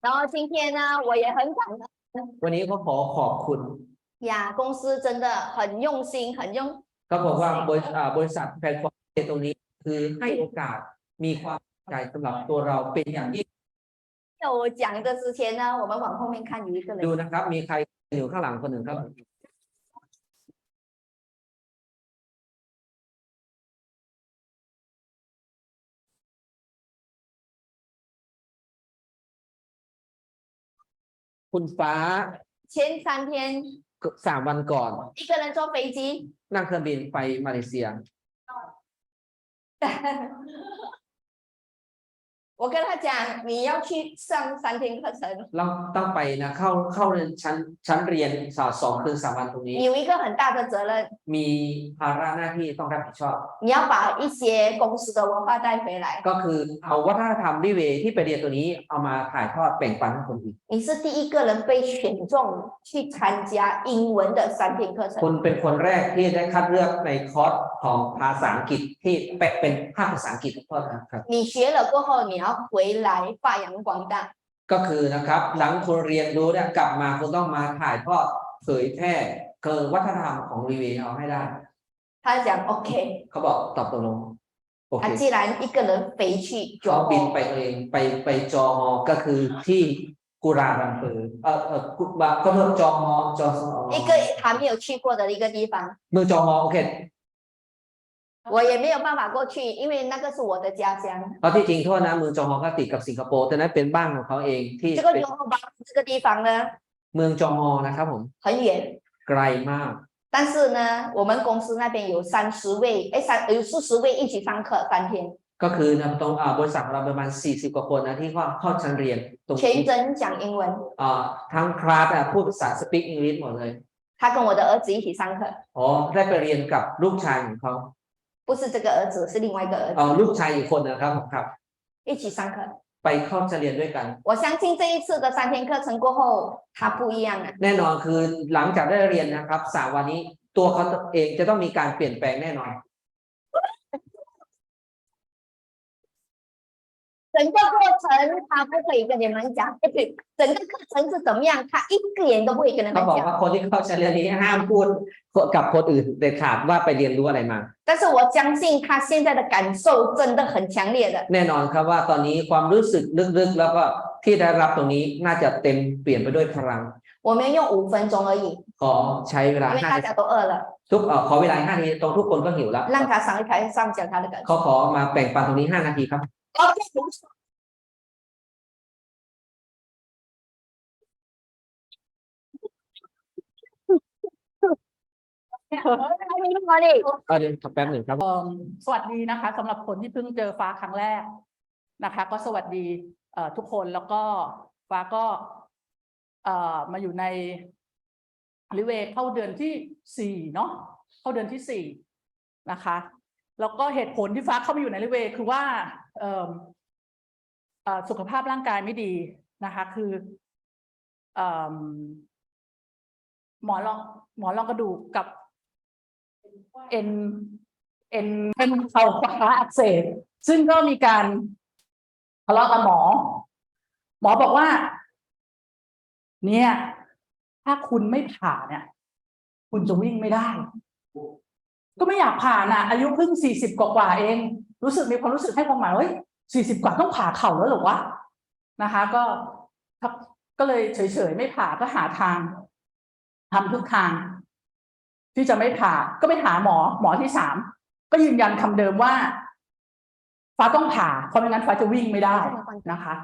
然后今天呢，我也很感恩 วันนี้ก็ขอขอบคุณ 呀，公司真的很用心，很用 ก็บอกว่าบริษัทอ่าบริษัทแพลตฟอร์มตรงนี้ คือให้โอกาสมีความใจสำหรับตัวเราเป็นอย่างยิ่ง 在我讲的之前呢，我们往后面看有一个 ดู 人， นะครับ มีใครอยู่ข้างหลังคนหนึ่งครับ คุณฟ้า 前三天 สามวันก่อน 一个人坐飞机， นั่งเครื่องบินไปมาเลเซีย 我跟他讲你要去上三天课程， เราต้องไปนะเข้าเข้าเรียนชั้นชั้นเรียนสองสองคืนสามวันตรงนี้ 你有一个很大的责任， มีภาระหน้าที่ต้องรับผิดชอบ 你要把一些公司的文化带回来。 ก็คือเอาวัฒนธรรมริเวที่ไปเรียนตัวนี้เอามาถ่ายทอดแบ่งปันให้คนอื่น 你是第一个人被选中去参加英文的三天课 คุ 程， ณเป็นคนแรกที่ได้คัดเลือกในคอร์สของภาษาอังกฤษที่แปลเป็นภาคภาษาอังกฤษโทษนะครับ 你学了过后，你要 回来发扬光大。 ก็คือนะครับ หลังคุณเรียนรู้เนี่ยกลับมาคุณต้องมาถ่ายทอดเผยแพร่คือวัฒนธรรมของรีเวเอาให้ได้ 他讲 OK， เขาบอกตอบตกลงโอเค 他既然一个人飞去 เขา 九 บิน 州 ไปเองไปไปจอฮอก็คือที่กุราลัมเปอร์เออเออกุบาก็เพิ่มจอฮอจอฮอ 一个他没有去过的一个地方， เมืองจอฮอโอเค 我也没有办法过去，因为那个是我的家乡。 เพราะที่จริงโทษนะเมืองจอฮอก็ติดกับสิงคโปร์แต่นั้นเป็นบ้านของเขาเองที่ 这个 เป็น 牛后巴这个地方呢 เมืองจอฮอนะครับผม 很远， ไกลมาก 但是呢，我们公司那边有三十位，哎三有四十位一起上课三天， ก็คือนะตรงอ่าบริษัทของเราประมาณ 40 กว่าคนนะที่เข้าเข้าชั้นเรียนตรงนี้ 全真讲英文。 อ่าทั้งคลาสอ่ะพูดภาษาสปีกอังกฤษหมดเลย 他跟我的儿子一起上课， อ๋อได้ไปเรียนกับลูกชายของเขา 不是这个儿子，是另外一个儿 เอ่อ 子 ลูกชายอีกคนนะครับผมครับ 一起上课。 ไปเข้าชั้นเรียนด้วยกัน 我相信这一次的三天课程过后，他不一样了。 แน่นอนคือหลังจากได้เรียนนะครับสามวันนี้ตัวเขาเองจะต้องมีการเปลี่ยนแปลงแน่นอน 整个过程他不可以跟你们讲，哎对整个课程是怎么样，他一个言都不会跟你 เขา 们 บอกว่า 讲。 คนที่เข้าชั้นเรียนนี้ห้ามพูด กับคนอื่นเด็ดขาดว่าไปเรียนรู้อะไรมา 但是我相信他现在的感受真的很强烈的。 แน่นอนครับว่าตอนนี้ความรู้สึกลึกๆ แล้วก็ที่ได้รับตรงนี้น่าจะเต็มเปลี่ยนไปด้วยพลัง 我们用五分钟而已， ขอใช้เวลา 因为 ห้า 大 นาที 家都饿了， ทุกเอ่อขอเวลาห้านาทีตรงทุกคนก็หิวแล้ว 让他上一台上讲他的感受。 เขาขอมาแบ่งปันตรงนี้ห้านาทีครับ OK，不错。 哪里？เออเดี๋ยวขอแป๊บหนึ่งครับ เอิ่มสวัสดีนะคะสำหรับคนที่เพิ่งเจอฟ้าครั้งแรกนะคะ ก็สวัสดีเอ่อทุกคนแล้วก็ฟ้าก็เอ่อมาอยู่ในริเวเข้าเดือนที่สี่เนาะเข้าเดือนที่สี่นะคะ แล้วก็เหตุผลที่ฟ้าเข้ามาอยู่ในริเวคือว่าเอ่มเอ่อสุขภาพร่างกายไม่ดีนะคะ คือเอิ่ม หมอนรองหมอนรองกระดูกกับ เอ็นเอ็นเป็นเข่าขวาอักเสบซึ่งก็มีการทะเลาะกับหมอ หมอบอกว่า เนี่ย ถ้าคุณไม่ผ่าเนี่ย คุณจะวิ่งไม่ได้ ก็ไม่อยากผ่านะอายุเพิ่งสี่สิบกว่าเอง รู้สึกมีความรู้สึกให้ความหมายว่าเฮ้ยสี่สิบกว่าต้องผ่าเข่าแล้วหรอวะนะคะ ก็ก็เลยเฉยๆไม่ผ่าก็หาทางทำทุกทาง ที่จะไม่ผ่าก็ไปหาหมอหมอที่สามก็ยืนยันคำเดิมว่า ฟ้าต้องผ่า เพราะไม่งั้นฟ้าจะวิ่งไม่ได้นะคะ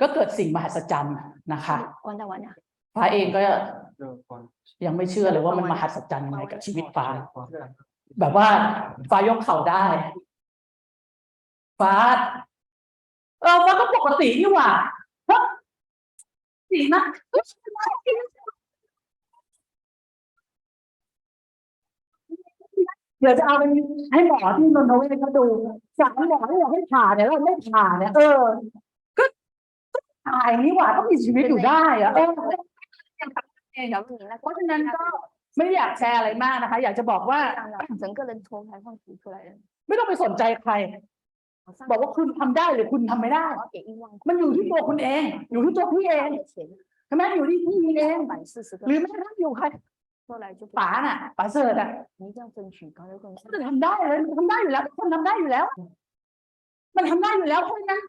ก็เกิดสิ่งมหัศจรรย์นะคะฟ้าเองก็ยังไม่เชื่อเลยว่ามันมหัศจรรย์ยังไงกับชีวิตฟ้า แบบว่าฟ้ายกเข่าได้ ฟ้า เออฟ้าก็ปกตินี่หว่าสีนะ เดี๋ยวจะเอาไปให้หมอที่นนทเวศเขาดูจากหมอที่อยากให้ผ่าเนี่ยเราไม่ผ่าเนี่ย เออ ก็ก็ตายนี่หว่าต้องมีชีวิตอยู่ได้อะเออ 小米那 เพราะฉะนั้นก็ไม่ได้อยากแชร์อะไรมากนะคะ อยากจะบอกว่า 整个人脱开放吐出来了。 ไม่ต้องไปสนใจใคร บอกว่าคุณทำได้หรือคุณทำไม่ได้ 我要给一万块， มันอยู่ที่ตัวคุณเอง อยู่ที่ตัวพี่เอง 的钱， ใช่ไหมอยู่ที่พี่เอง 百四十个 หรือแม้กระทั่งอยู่ใคร 后来就 ป๋าน่ะป๋าเสิร์ตอ่ะ 你一定要争取高流更 มันจะทำได้เลยมันทำได้อยู่แล้วคนทำได้อยู่แล้ว มันทำได้อยู่แล้วเพราะฉะนั้น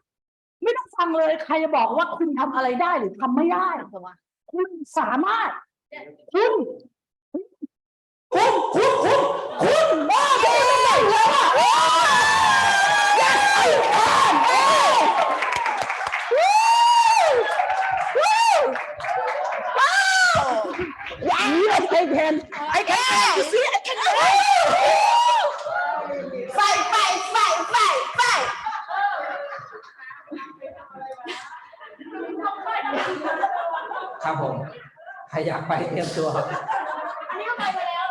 ไม่ต้องฟังเลยใครจะบอกว่าคุณทำอะไรได้หรือทำไม่ได้ 什么？ คุณสามารถ คุณคุณ can I can you see I can fight fight fight fight fight ครับผมใครอยากไปเตรียมตัว อันนี้ก็ไปไปแล้ว